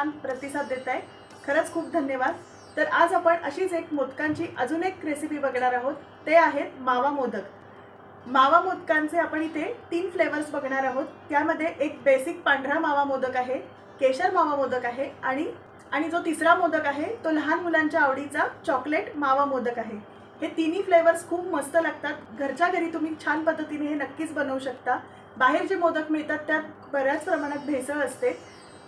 छान प्रतिसाद देताय खरंच खूप धन्यवाद. तर आज आपण अशीच एक मोदकांची अजून एक रेसिपी बघणार आहोत. ते आहेत मावा मोदक. मावा मोदकांचे आपण इथे तीन फ्लेवर्स बघणार आहोत. त्यामध्ये एक बेसिक पांढरा मावा मोदक आहे केशर मावा मोदक आहे आणि आणि जो तिसरा मोदक आहे तो लहान मुलांच्या आवडीचा चॉकलेट मावा मोदक आहे. हे तिन्ही फ्लेवर्स खूप मस्त लागतात. घरच्या घरी तुम्ही छान पद्धतीने हे नक्कीच बनवू शकता. बाहेर जे मोदक मिळतात त्यात बऱ्याच प्रमाणात भेसळ असते.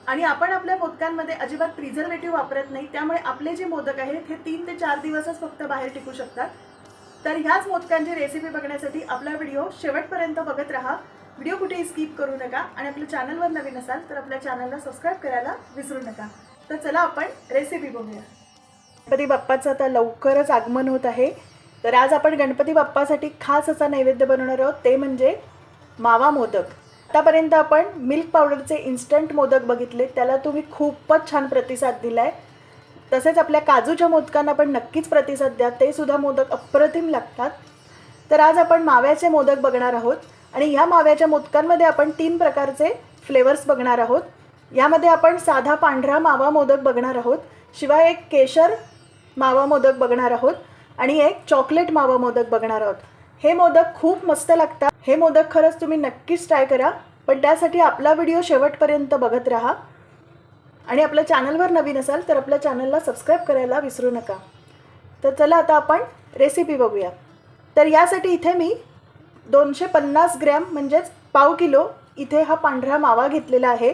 आणि आपण आपल्या मोदकांमध्ये अजिबात प्रिझर्वेटिव्ह वापरत नाही त्यामुळे आपले जे मोदक आहेत हे तीन ते चार दिवसच फक्त बाहेर टिकू शकतात. तर ह्याच मोदकांची रेसिपी बघण्यासाठी आपला व्हिडिओ शेवटपर्यंत बघत राहा. व्हिडिओ कुठेही स्किप करू नका आणि आपल्या चॅनलवर नवीन असाल तर आपल्या चॅनलला सबस्क्राईब करायला विसरू नका. तर चला आपण रेसिपी बघूया. गणपती बाप्पाचं आता लवकरच आगमन होत आहे. तर आज आपण गणपती बाप्पासाठी खास असा नैवेद्य बनवणार आहोत ते म्हणजे मावा मोदक. आतापर्यंत आपण मिल्क पावडरचे इन्स्टंट मोदक बघितले त्याला तुम्ही खूपच छान प्रतिसाद दिलाय. तसेच आपल्या काजूच्या मोदकांना पण नक्कीच प्रतिसाद द्या ते सुद्धा मोदक अप्रतिम लागतात. तर आज आपण माव्याचे मोदक बघणार आहोत आणि ह्या माव्याच्या मोदकांमध्ये आपण तीन प्रकारचे फ्लेवर्स बघणार आहोत. यामध्ये आपण साधा पांढरा मावा मोदक बघणार आहोत शिवाय एक केशर मावा मोदक बघणार आहोत आणि एक चॉकलेट मावा मोदक बघणार आहोत. हे मोदक खूप मस्त लागतात. हे मोदक खरंच तुम्ही नक्कीच ट्राय करा. पण त्यासाठी आपला व्हिडिओ शेवटपर्यंत बघत राहा. आणि आपल्या चॅनलवर नवीन असाल तर आपल्या चॅनलला सबस्क्राईब करायला विसरू नका. तर चला आता आपण रेसिपी बघूया. तर यासाठी इथे मी दोनशे पन्नास ग्रॅम म्हणजेच पाव किलो इथे हा पांढरा मावा घेतलेला आहे.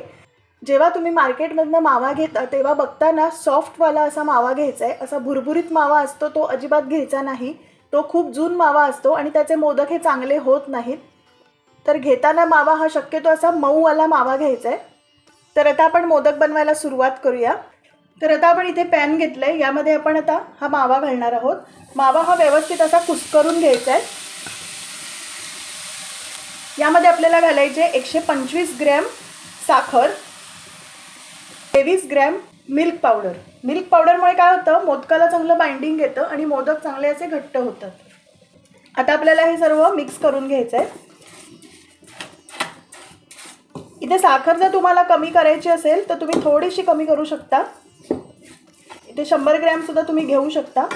जेव्हा तुम्ही मार्केटमधनं मावा घेता तेव्हा बघताना सॉफ्टवाला असा मावा घ्यायचा आहे असा भुरभुरीत मावा असतो तो अजिबात घ्यायचा नाही. तो खूप जून मावा असतो आणि त्याचे मोदक हे चांगले होत नाहीत. तर घेताना मावा हा शक्यतो असा मऊवाला मावा घ्यायचा आहे तर आता आपण मोदक बनवायला सुरुवात करूया. तर आता आपण इथे पॅन घेतलं आहे यामध्ये आपण आता हा मावा घालणार आहोत. मावा हा व्यवस्थित असा कुस्करून घ्यायचा आहे यामध्ये आपल्याला घालायचे एकशे पंचवीस ग्रॅम साखर तेवीस ग्रॅम मिल्क पावडर. मिल्क पावडरमुळे काय होतं? मोदकाला चांगलं बाइंडिंग येतं आणि मोदक चांगले असे घट्ट होतात. आता आपल्याला हे सर्व मिक्स करून घ्यायचं आहे इथे साखर जर तुम्हाला कमी करायची असेल तर तुम्ही थोडीशी कमी करू शकता. इथे शंभर ग्रॅमसुद्धा तुम्ही घेऊ शकता.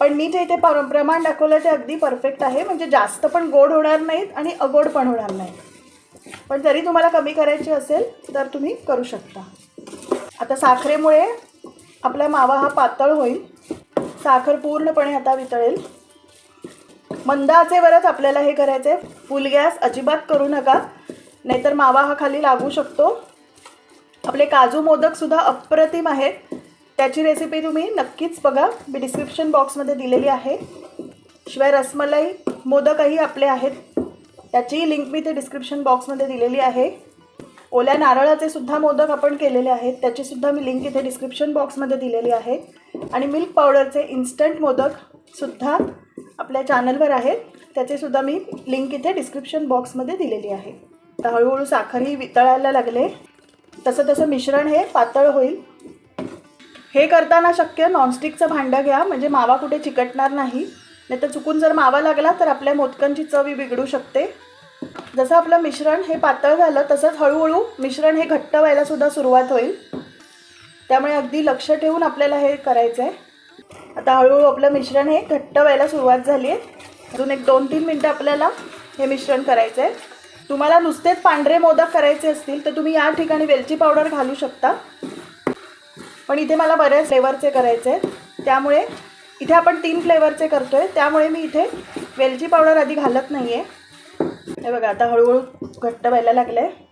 पण मी जे इथे पर प्रमाण दाखवलं ते अगदी परफेक्ट आहे. म्हणजे जास्त पण गोड होणार नाहीत आणि अगोड पण होणार नाही पण जरी तुम्हाला कमी करायची असेल तर तुम्ही करू शकता. आता साखरेमुळे आपला मावा हा पातळ होईल. साखर पूर्णपणे आता वितळेल. मंद आचेवरच आपल्याला हे करायचं. आहे फुल गॅस अजिबात करू नका. नाहीतर मावा हा खाली लागू शकतो. आपले काजू मोदकसुद्धा अप्रतिम आहेत. त्याची रेसिपी तुम्ही नक्कीच बघा. मी डिस्क्रिप्शन बॉक्समध्ये दिलेली आहे. शिवाय रसमलाई मोदकही आपले आहेत. त्याचीही लिंक मी ते डिस्क्रिप्शन बॉक्समध्ये दिलेली आहे. ओल्या नारळाचे सुद्धा मोदक आपण केलेले आहेत. त्याची सुद्धा मी लिंक इथे डिस्क्रिप्शन बॉक्समध्ये दिलेली आहे. आणि मिल्क पावडरचे इन्स्टंट मोदक सुद्धा आपल्या चॅनलवर आहेत. त्याचे सुद्धा मी लिंक इथे डिस्क्रिप्शन बॉक्समध्ये दिलेली आहे. तर हळूहळू साखरही वितळायला लागले. तसं तसं मिश्रण हे पातळ होईल. हे करताना शक्य नॉनस्टिकचं भांडं घ्या. म्हणजे मावा कुठे चिकटणार नाही. नाही तर चुकून जर मावा लागला तर आपल्या मोदकांची चवी बिघडू शकते. जसं आपलं मिश्रण हे पातळ झालं तसंच हळूहळू मिश्रण हे घट्ट व्हायला सुद्धा सुरुवात होईल. त्यामुळे अगदी लक्ष ठेवून आपल्याला हे करायचं आहे आता हळूहळू आपलं मिश्रण हे घट्ट व्हायला सुरुवात झाली आहे. अजून एक दोन तीन मिनटं आपल्याला हे मिश्रण करायचं आहे तुम्हाला नुसतेच पांढरे मोदक करायचे असतील तर तुम्ही या ठिकाणी वेलची पावडर घालू शकता. पण इथे मला बऱ्याच फ्लेवरचे करायचे आहेत त्यामुळे इथे आपण तीन फ्लेवरचे करतो आहे त्यामुळे मी इथे वेलची पावडर आधी घालत नाही आहे हे बघा आता हळूहळू घट्ट व्हायला लागलं आहे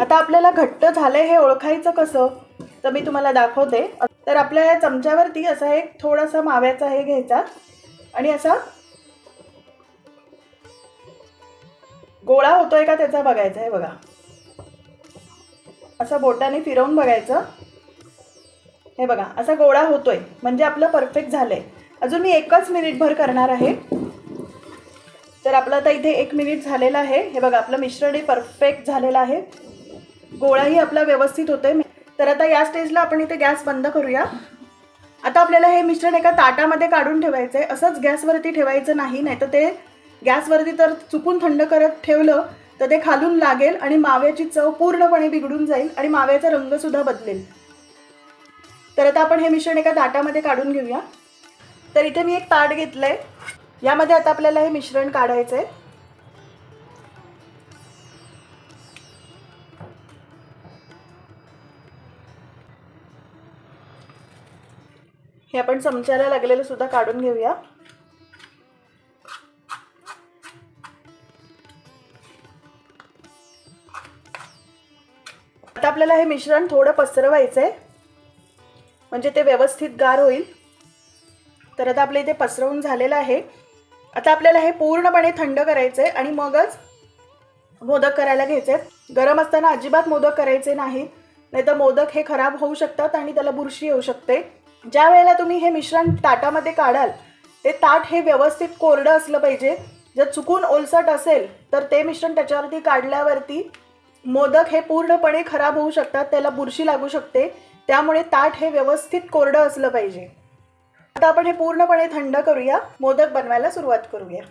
आता आपल्याला घट्ट झालं हे ओळखायचं कसं? तर मी तुम्हाला दाखवते. तर आपल्या या चमच्यावरती असा एक थोडासा माव्याचा हे घ्यायचा. आणि असा गोळा होतोय का त्याचा बघायचा आहे बघा. असं बोटाने फिरवून बघायचं. हे बघा असा गोळा होतोय. म्हणजे आपलं परफेक्ट झालंय. अजून मी एकच मिनिटभर करणार आहे. तर आपलं आता इथे एक मिनिट झालेलं आहे. हे बघा आपलं मिश्रण हे परफेक्ट झालेलं आहे. गोळाही आपला व्यवस्थित होतोय. तर आता या स्टेजला आपण इथे गॅस बंद करूया. आता आपल्याला हे मिश्रण एका ताटामध्ये काढून ठेवायचं आहे असंच गॅसवरती ठेवायचं नाही नाही तर ते गॅसवरती तर चुकून थंड करत ठेवलं तर ते खालून लागेल आणि माव्याची चव पूर्णपणे बिघडून जाईल आणि माव्याचा रंगसुद्धा बदलेल. तर आता आपण हे मिश्रण एका ताटामध्ये काढून घेऊया. तर इथे मी एक ताट घेतलं आहे यामध्ये आता आपल्याला हे मिश्रण काढायचं आहे. हे आपण चमच्याला लागलेलं सुद्धा काढून घेऊया. आता आपल्याला हे मिश्रण थोडं पसरवायचं आहे म्हणजे ते व्यवस्थित गार होईल. तर आता आपलं इथे पसरवून झालेलं आहे. आता आपल्याला हे पूर्णपणे थंड करायचं आहे आणि मगच मोदक करायला घ्यायचे आहेत गरम असताना अजिबात मोदक करायचे नाही. नाहीतर मोदक हे खराब होऊ शकतात आणि त्याला बुरशी येऊ शकते. ज्या वेळेला तुम्ही हे मिश्रण ताटामध्ये काढाल ते ताट हे व्यवस्थित कोरडं असलं पाहिजे. जर चुकून ओलसट असेल तर ते मिश्रण त्याच्यावरती काढल्यावरती मोदक हे पूर्णपणे खराब होऊ शकतात त्याला बुरशी लागू शकते. त्यामुळे ताट हे व्यवस्थित कोरडं असलं पाहिजे. आता आपण हे पूर्णपणे थंड करूया. मोदक बनवायला सुरुवात करूया.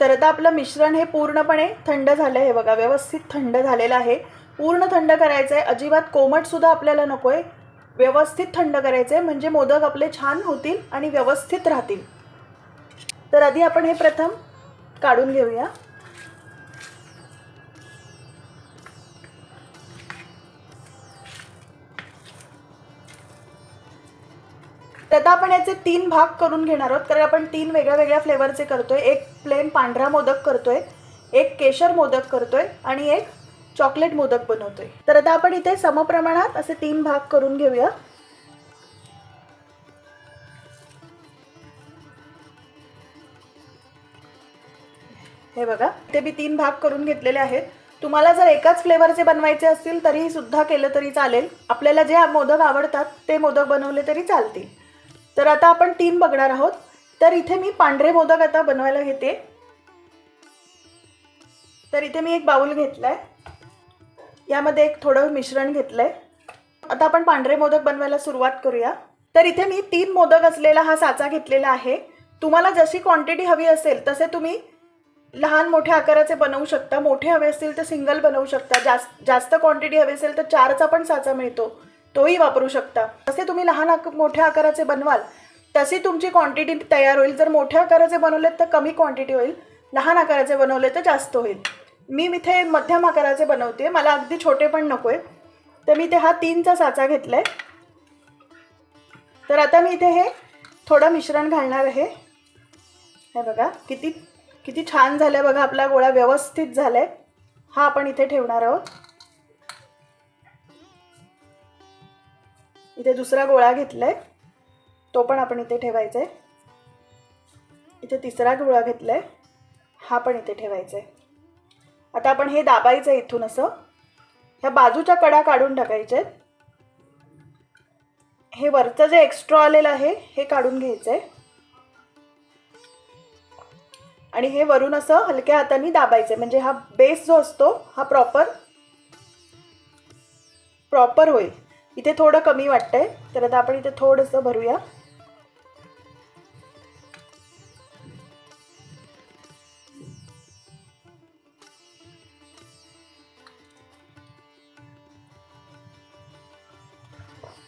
तर आता आपलं मिश्रण हे पूर्णपणे थंड झालं आहे बघा व्यवस्थित थंड झालेलं आहे. पूर्ण थंड करायचं आहे अजिबात कोमटसुद्धा आपल्याला नको आहे व्यवस्थित थंड करायचं आहे म्हणजे मोदक आपले छान होतील आणि व्यवस्थित राहतील. तर आधी आपण हे प्रथम काढून घेऊया. तर आता आपण याचे तीन भाग करून घेणार आहोत कारण आपण तीन वेगळ्या वेगळ्या फ्लेवरचे करतोय. एक प्लेन पांढरा मोदक करतोय एक केशर मोदक करतोय आणि एक चॉकलेट मोदक बनवतोय. तर आता आपण इथे समप्रमाणात असे तीन भाग करून घेऊया. हे बघा ते मी तीन भाग करून घेतलेले आहेत. तुम्हाला जर एकाच फ्लेवरचे बनवायचे असतील तरीही सुद्धा केलं तरी चालेल. आपल्याला जे मोदक आवडतात ते मोदक बनवले तरी चालतील. तर आता आपण तीन बघणार आहोत. तर इथे मी पांढरे मोदक आता बनवायला घेते. तर इथे मी एक बाऊल घेतला आहे यामध्ये एक थोडं मिश्रण घेतलं आहे आता आपण पांढरे मोदक बनवायला सुरुवात करूया. तर इथे मी तीन मोदक असलेला हा साचा घेतलेला आहे. तुम्हाला जशी क्वांटिटी हवी असेल तसे तुम्ही लहान मोठ्या आकाराचे बनवू शकता. मोठे हवे असतील तर सिंगल बनवू शकता. जास्त जास्त क्वांटिटी हवी असेल तर चारचा पण साचा मिळतो. तोही वापरू शकता. जसे तुम्ही लहान आक मोठ्या आकाराचे बनवाल तशी तुमची क्वांटिटी तयार होईल. जर मोठ्या आकाराचे बनवलेत तर कमी क्वांटिटी होईल. लहान आकाराचे बनवले तर जास्त होईल. मी इथे मध्यम आकाराचे बनवते. मला अगदी छोटे पण नको आहे तर मी इथे हा तीनचा साचा घेतला आहे तर आता मी इथे हे थोडं मिश्रण घालणार आहे. हे बघा किती किती छान झालं आहे बघा. आपला गोळा व्यवस्थित झालाय. हा आपण इथे ठेवणार आहोत. इथे दुसरा गोळा घेतलाय. तो पण आपण इथे ठेवायचा आहे इथे तिसरा गोळा घेतलाय. हा पण इथे ठेवायचा आहे आता आपण हे दाबायचं इथून असं. ह्या बाजूच्या कडा काढून टाकायच्या आहेत हे वरचं जे एक्स्ट्रा आलेलं आहे हे काढून घ्यायचं आहे आणि हे वरून असं हलक्या हाताने दाबायचं म्हणजे हा बेस जो असतो हा प्रॉपर प्रॉपर होईल. इथे थोडं कमी वाटतंय. तर आता आपण इथे थोडंसं भरूया.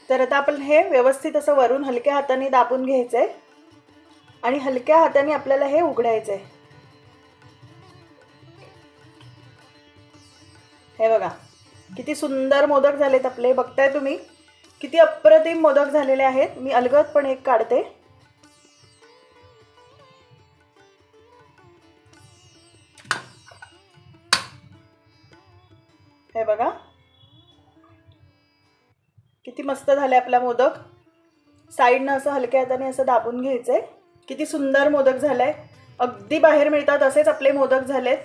तर आता आपण हे व्यवस्थित असं वरून हलक्या हाताने दाबून घ्यायचं आहे आणि हलक्या हाताने आपल्याला हे उघडायचं आहे हे बघा. किती सुंदर मोदक झालेत आपले. बघताय तुम्ही. किती अप्रतिम मोदक झालेले आहेत. मी अलगद पण एक काढते. हे बघा. किती मस्त झाले आपला मोदक. साईडनं असं हलक्या हाताने असं दाबून घ्यायचंय. किती सुंदर मोदक झालाय. अगदी बाहेर मिळतात असेच आपले मोदक झालेत.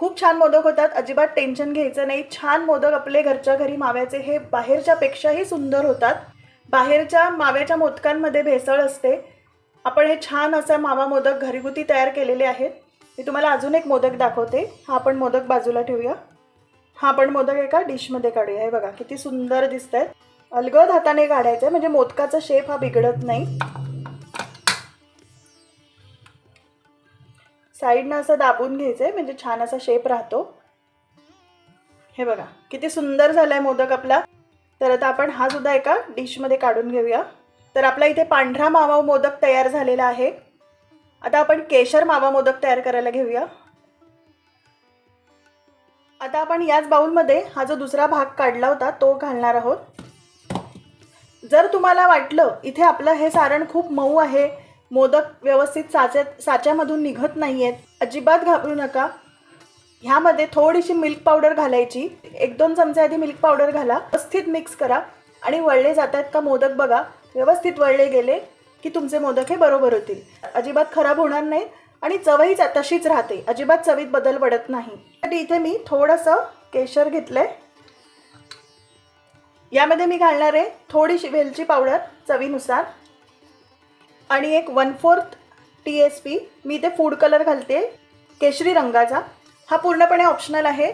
खूप छान मोदक होतात. अजिबात टेन्शन घ्यायचं नाही. छान मोदक आपले घरच्या घरी माव्याचे हे बाहेरच्यापेक्षाही सुंदर होतात. बाहेरच्या माव्याच्या मोदकांमध्ये भेसळ असते. आपण हे छान असा मावा मोदक घरगुती तयार केलेले आहेत. मी तुम्हाला अजून एक मोदक दाखवते. हा आपण मोदक बाजूला ठेवूया. हा आपण मोदक एका डिशमध्ये काढूया. हे बघा किती सुंदर दिसत आहेत अलगद हाताने काढायचं आहे म्हणजे मोदकाचा शेप हा बिघडत नाही. साईडनं असं दाबून घ्यायचं आहे म्हणजे छान असा शेप राहतो. हे बघा किती सुंदर झाला आहे मोदक आपला. तर आता आपण हा सुद्धा एका डिशमध्ये काढून घेऊया. तर आपला इथे पांढरा मावा मोदक तयार झालेला आहे. आता आपण केशर मावा मोदक तयार करायला घेऊया. आता आपण याच बाऊलमध्ये हा जो दुसरा भाग काढला होता तो घालणार आहोत. जर तुम्हाला वाटलं इथे आपलं हे सारण खूप मऊ आहे मोदक व्यवस्थित साच्यात साच्यामधून निघत नाही आहेत अजिबात घाबरू नका. ह्यामध्ये थोडीशी मिल्क पावडर घालायची. एक दोन चमचे आधी मिल्क पावडर घाला. व्यवस्थित मिक्स करा. आणि वळले जात आहेत का मोदक बघा. व्यवस्थित वळले गेले की तुमचे मोदक हे बरोबर होतील. अजिबात खराब होणार नाहीत आणि चवही तशीच राहते. अजिबात चवीत बदल पडत नाही. तर इथे मी थोडंसं केशर घेतलंय. यामध्ये मी घालणार आहे थोडीशी वेलची पावडर चवीनुसार. आणि एक one fourth T S P मी इथे फूड कलर घालते केशरी रंगाचा. हा पूर्णपणे ऑप्शनल आहे.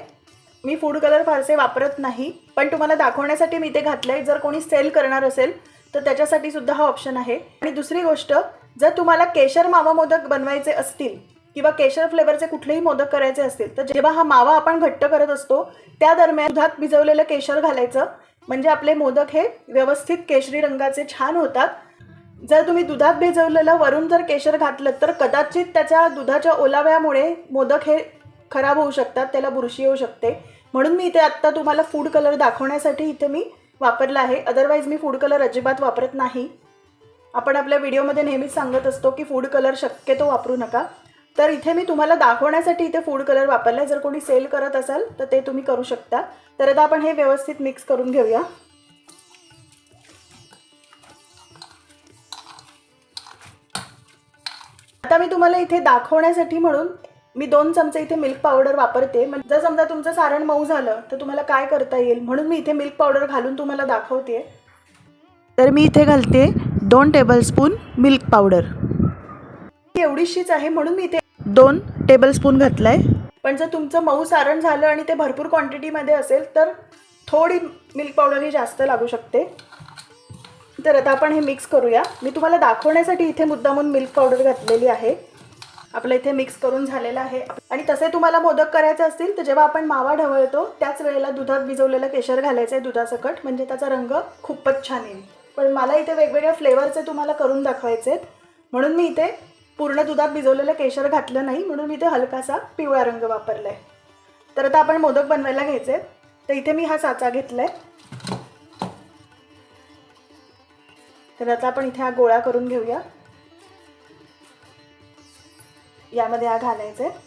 मी फूड कलर फारसे वापरत नाही पण तुम्हाला दाखवण्यासाठी मी ते घातलं आहे जर कोणी सेल करणार असेल तर त्याच्यासाठी सुद्धा हा ऑप्शन आहे. आणि दुसरी गोष्ट जर तुम्हाला केशर मावा मोदक बनवायचे असतील किंवा केशर फ्लेवरचे कुठलेही मोदक करायचे असतील तर जेव्हा हा मावा आपण घट्ट करत असतो त्या दरम्यान दुधात भिजवलेलं केशर घालायचं. म्हणजे आपले मोदक हे व्यवस्थित केशरी रंगाचे छान होतात. जर तुम्ही दुधात भिजवलेलं वरून जर केशर घातलं तर कदाचित त्याच्या दुधाच्या ओलाव्यामुळे मोदक हे खराब होऊ शकतात त्याला बुरशी येऊ शकते. म्हणून मी इथे आत्ता तुम्हाला फूड कलर दाखवण्यासाठी इथे मी वापरला आहे. अदरवाईज मी फूड कलर अजिबात वापरत नाही. आपण आपल्या व्हिडिओमध्ये नेहमीच सांगत असतो की फूड कलर शक्यतो वापरू नका. तर इथे मी तुम्हाला दाखवण्यासाठी इथे फूड कलर वापरला जर कोणी सेल करत असाल तर ते तुम्ही करू शकता. तर आता आपण हे व्यवस्थित मिक्स करून घेऊया. आता मी तुम्हाला इथे दाखवण्यासाठी म्हणून मी दोन चमचे इथे मिल्क पावडर वापरते. म्हणजे जर समजा तुमचं सारण मऊ झालं तर तुम्हाला काय करता येईल? म्हणून मी इथे मिल्क पावडर घालून तुम्हाला दाखवते. तर मी इथे घालते दोन टेबलस्पून मिल्क पावडर एवढीशीच आहे म्हणून मी इथे दोन टेबलस्पून घातलं आहे पण जर तुमचं मऊ सारण झालं आणि ते भरपूर क्वांटिटीमध्ये असेल तर थोडी मिल्क पावडर ही जास्त लागू शकते. तर आता आपण हे मिक्स करूया. मी तुम्हाला दाखवण्यासाठी इथे मुद्दामून मिल्क पावडर घातलेली आहे. आपलं इथे मिक्स करून झालेलं आहे. आणि तसे तुम्हाला मोदक करायचे असतील तर जेव्हा आपण मावा ढवळतो त्याच वेळेला दुधात भिजवलेलं केशर घालायचं आहे दुधासकट. म्हणजे त्याचा रंग खूपच छान येईल. पण मला इथे वेगवेगळ्या फ्लेवरचे तुम्हाला करून दाखवायचे आहेत. म्हणून मी इथे पूर्ण दुधात भिजवलेलं केशर घातलं नाही. म्हणून मी इथे हलकासा पिवळा रंग वापरला आहे तर आता आपण मोदक बनवायला घ्यायचे आहेत. तर इथे मी हा साचा घेतला आहे तर आता आपण इथे हा गोळा करून घेऊया. यामध्ये हा घालायचा आहे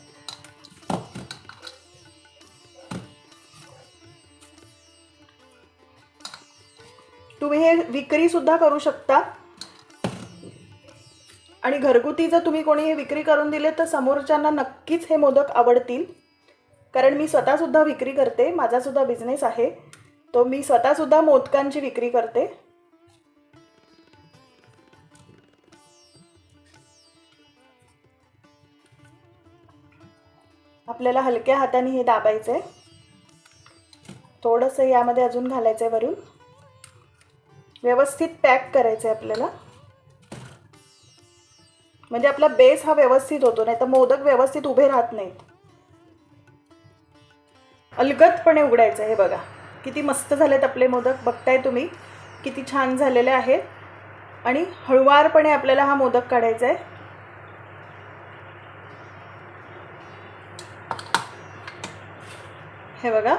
तुम्ही हे विक्री सुद्धा करू शकता. आणि घरगुती जर तुम्ही कोणी हे विक्री करून दिले तर समोरच्यांना नक्कीच हे मोदक आवडतील. कारण मी स्वतःसुद्धा विक्री करते. माझासुद्धा बिझनेस आहे. तो मी स्वतःसुद्धा मोदकांची विक्री करते. आपल्याला हलक्या हाताने हे दाबायचं आहे थोडंसं यामध्ये अजून घालायचं आहे वरून. व्यवस्थित पॅक करायचं आहे आपल्याला. म्हणजे आपला बेस हा व्यवस्थित होतो नाही तर मोदक व्यवस्थित उभे राहत नाहीत. अलगदपणे उघडायचं हे बघा. किती मस्त झालेत आपले मोदक. बघताय तुम्ही. किती छान झालेले आहेत. आणि हळुवारपणे आपल्याला हा मोदक काढायचा आहे हे बघा.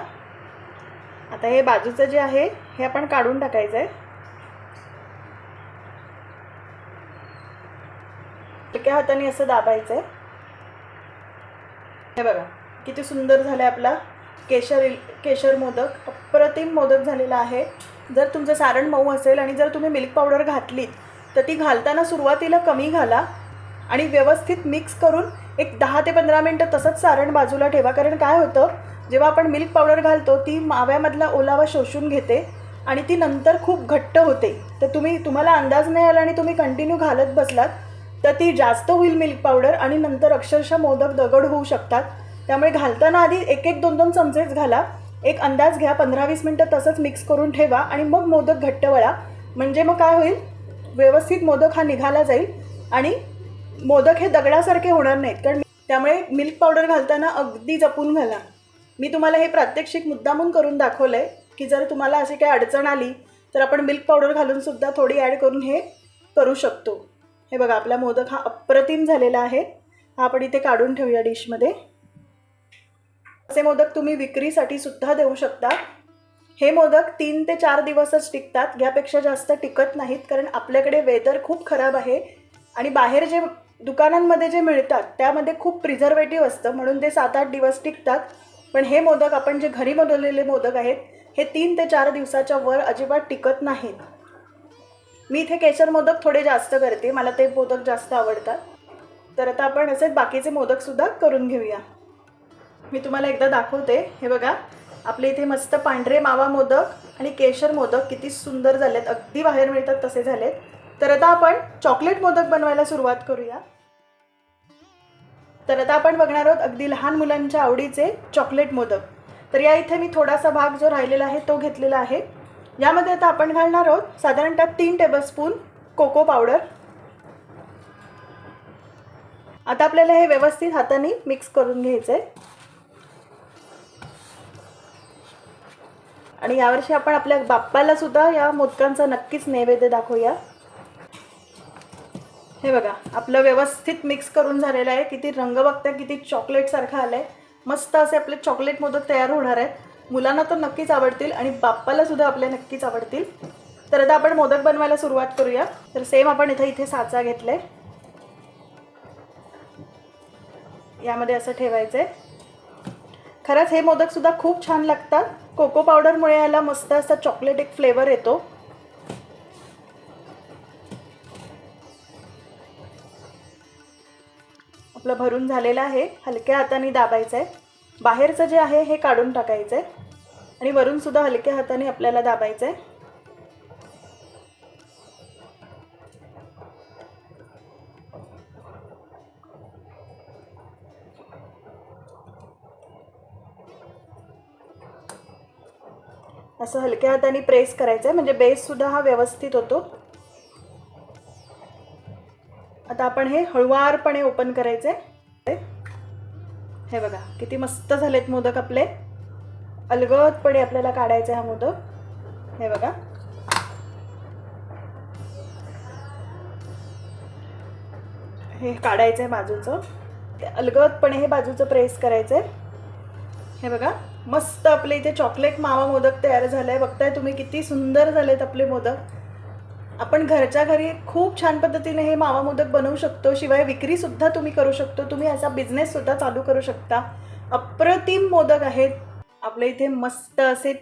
आता हे बाजूचं जे आहे हे आपण काढून टाकायचं आहे एका हाताने असं दाबायचं आहे हे बघा किती सुंदर झालं आहे आपला केशर केशर मोदक. अप्रतिम मोदक झालेला आहे. जर तुमचं सारण मऊ असेल आणि जर तुम्ही मिल्क पावडर घातलीत तर ती घालताना सुरुवातीला कमी घाला आणि व्यवस्थित मिक्स करून एक दहा ते पंधरा मिनटं तसंच सारण बाजूला ठेवा. कारण काय होतं? जेव्हा आपण मिल्क पावडर घालतो ती माव्यामधला ओलावा शोषून घेते आणि ती नंतर खूप घट्ट होते. तर तुम्ही तुम्हाला अंदाज नाही आला आणि तुम्ही कंटिन्यू घालत बसलात तर ती जास्त होईल मिल्क पावडर आणि नंतर अक्षरशः मोदक दगड होऊ शकतात. त्यामुळे घालताना आधी एक एक दोन दोन चमचेच घाला. एक अंदाज घ्या पंधरा वीस मिनटं तसंच मिक्स करून ठेवा आणि मग मोदक घट्ट वळा. म्हणजे मग काय होईल? व्यवस्थित मोदक हा निघाला जाईल आणि मोदक हे दगडासारखे होणार नाहीत. कारण त्यामुळे मिल्क पावडर घालताना अगदी जपून घाला. मी तुम्हाला हे प्रात्यक्षिक मुद्दामून करून दाखवलं आहे की जर तुम्हाला अशी काही अडचण आली तर आपण मिल्क पावडर घालूनसुद्धा थोडी ॲड करून हे करू शकतो. हे बघा आपला मोदक हा अप्रतिम झालेला आहे. हा आपण इथे काढून ठेवूया डिशमध्ये असे मोदक तुम्ही विक्रीसाठी सुद्धा देऊ शकता. हे मोदक तीन ते चार दिवसच टिकतात. यापेक्षा जास्त टिकत नाहीत कारण आपल्याकडे वेदर खूप खराब आहे आणि बाहेर जे दुकानांमध्ये जे मिळतात त्यामध्ये खूप प्रिझर्वेटिव्ह असतं. म्हणून ते सात आठ दिवस टिकतात. पण हे मोदक आपण जे घरी बनवलेले मोदक आहेत हे तीन ते चार दिवसाच्या वर अजिबात टिकत नाहीत. मी इथे केशर मोदक थोडे जास्त करते मला ते मोदक जास्त आवडतात. तर आता आपण असेच बाकीचे मोदकसुद्धा करून घेऊया. मी तुम्हाला एकदा दाखवते. हे बघा आपले इथे मस्त पांढरे मावा मोदक आणि केशर मोदक किती सुंदर झालेत. अगदी बाहेर मिळतात तसे झालेत. तर आता आपण चॉकलेट मोदक बनवायला सुरुवात करूया. तर आता आपण बघणार आहोत अगदी लहान मुलांच्या आवडीचे चॉकलेट मोदक. तर या इथे मी थोडासा भाग जो राहिलेला आहे तो घेतलेला आहे. यामध्ये आता आपण घालणार आहोत साधारणतः तीन टेबलस्पून कोको पावडर आता आपल्याला हे व्यवस्थित हाताने मिक्स करून घ्यायचं आहे आणि यावर्षी आपण आपल्या बाप्पाला सुद्धा या मोदकांचा नक्कीच नैवेद्य दाखवूया. हे बघा आपलं व्यवस्थित मिक्स करून झालेलं आहे. किती रंग बघता किती चॉकलेटसारखं आलं आहे मस्त असे आपले चॉकलेट मोदक तयार होणार आहेत. मुलांना तर नक्कीच आवडतील आणि बाप्पालासुद्धा आपल्या नक्कीच आवडतील. तर आता आपण मोदक बनवायला सुरुवात करूया. तर सेम आपण इथं इथे साचा घेतलाय. यामध्ये असं ठेवायचं आहे खरंच हे मोदकसुद्धा खूप छान लागतात. कोको पावडरमुळे याला मस्त असा चॉकलेट एक फ्लेवर येतो. आपलं भरून झालेलं आहे हलक्या हाताने दाबायचं आहे बाहेरचं जे आहे हे काढून टाकायचं आहे आणि वरूनसुद्धा हलक्या हाताने आपल्याला दाबायचं आहे असं हलक्या हाताने प्रेस करायचं आहे म्हणजे बेससुद्धा हा व्यवस्थित होतो. आता आपण हे हळुवारपणे ओपन करायचं आहे हे बघा किती मस्त झालेत मोदक आपले. अलगदपणे आपल्याला काढायचे हा मोदक. हे बघा. हे काढायचं आहे बाजूचं. ते अलगदपणे हे बाजूचं प्रेस करायचं आहे हे बघा मस्त आपले इथे चॉकलेट मावा मोदक तयार झालाय. बघताय तुम्ही किती सुंदर झालेत आपले मोदक. आपण घरच्या घरी खूप छान पद्धतीने हे मावा मोदक बनवू शकतो शिवाय विक्री सुद्धा तुम्ही करू शकतो. तुम्ही असा बिझनेस सुद्धा चालू करू शकता. अप्रतिम मोदक आहेत. आपल्या इथे मस्त असे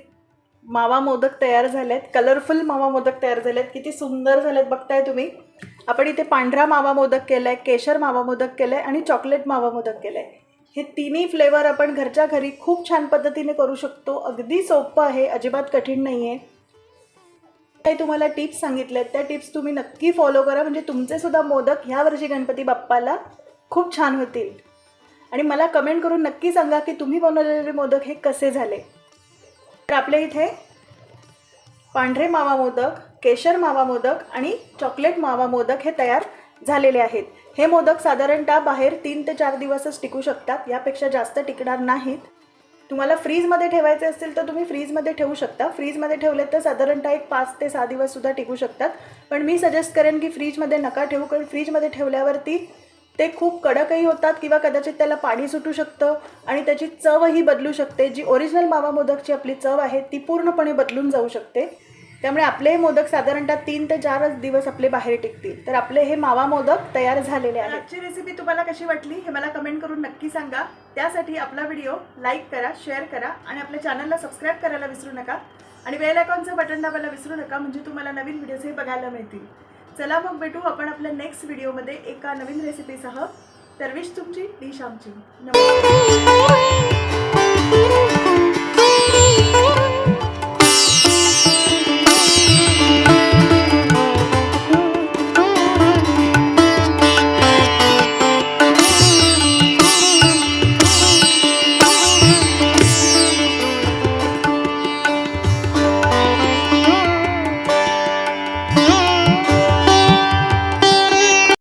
मावा मोदक तयार झालेत. कलरफुल मावा मोदक तयार झालेत. किती सुंदर झालेत बघताय तुम्ही. आपण इथे पांढरा मावा मोदक केलाय केशर मावा मोदक केलाय आणि चॉकलेट मावा मोदक केलाय. हे तिन्ही फ्लेवर आपण घरच्या घरी खूप छान पद्धतीने करू शकतो. अगदी सोपं आहे अजिबात कठीण नाही आहे काही तुम्हाला टिप्स सांगितल्यात त्या टिप्स तुम्ही नक्की फॉलो करा. म्हणजे तुमचे सुद्धा मोदक ह्या वर्षी गणपती बाप्पाला खूप छान होतील. आणि मला कमेंट करून नक्की सांगा की तुम्ही बनवलेले मोदक हे कसे झाले. तर आपल्या इथे पांढरे मावा मोदक केशर मावा मोदक आणि चॉकलेट मावा मोदक हे तयार झालेले आहेत. हे मोदक साधारणतः बाहेर तीन ते चार दिवसच टिकू शकतात. यापेक्षा जास्त टिकणार नाहीत. तुम्हाला फ्रीजमध्ये ठेवायचे असतील तर तुम्ही फ्रीजमध्ये ठेवू शकता. फ्रीजमध्ये ठेवले तर साधारणतः एक पाच ते सहा दिवससुद्धा टिकू शकतात. पण मी सजेस्ट करेन की फ्रीजमध्ये नका ठेवू कारण फ्रीजमध्ये ठेवल्यावरती ते खूप कडकही होतात किंवा कदाचित त्याला पाणी सुटू शकतं आणि त्याची चवही बदलू शकते. जी ओरिजिनल मावा मोदकची आपली चव आहे ती पूर्णपणे बदलून जाऊ शकते. त्यामुळे आपले हे मोदक साधारणतः तीन ते चारच दिवस आपले बाहेर टिकतील. तर आपले हे मावा मोदक तयार झालेले आहेत. आजची रेसिपी तुम्हाला कशी वाटली हे मला कमेंट करून नक्की सांगा. त्यासाठी आपला व्हिडिओ लाईक करा शेअर करा आणि आपल्या चॅनलला सबस्क्राईब करायला विसरू नका. आणि बेल आयकॉनचं बटन दाबायला विसरू नका म्हणजे तुम्हाला नवीन व्हिडिओजही बघायला मिळतील. चला मग भेटू आपण आपल्या नेक्स्ट व्हिडिओमध्ये एका नवीन रेसिपीसह तर विश तुमची डिश आमची नमस्कार.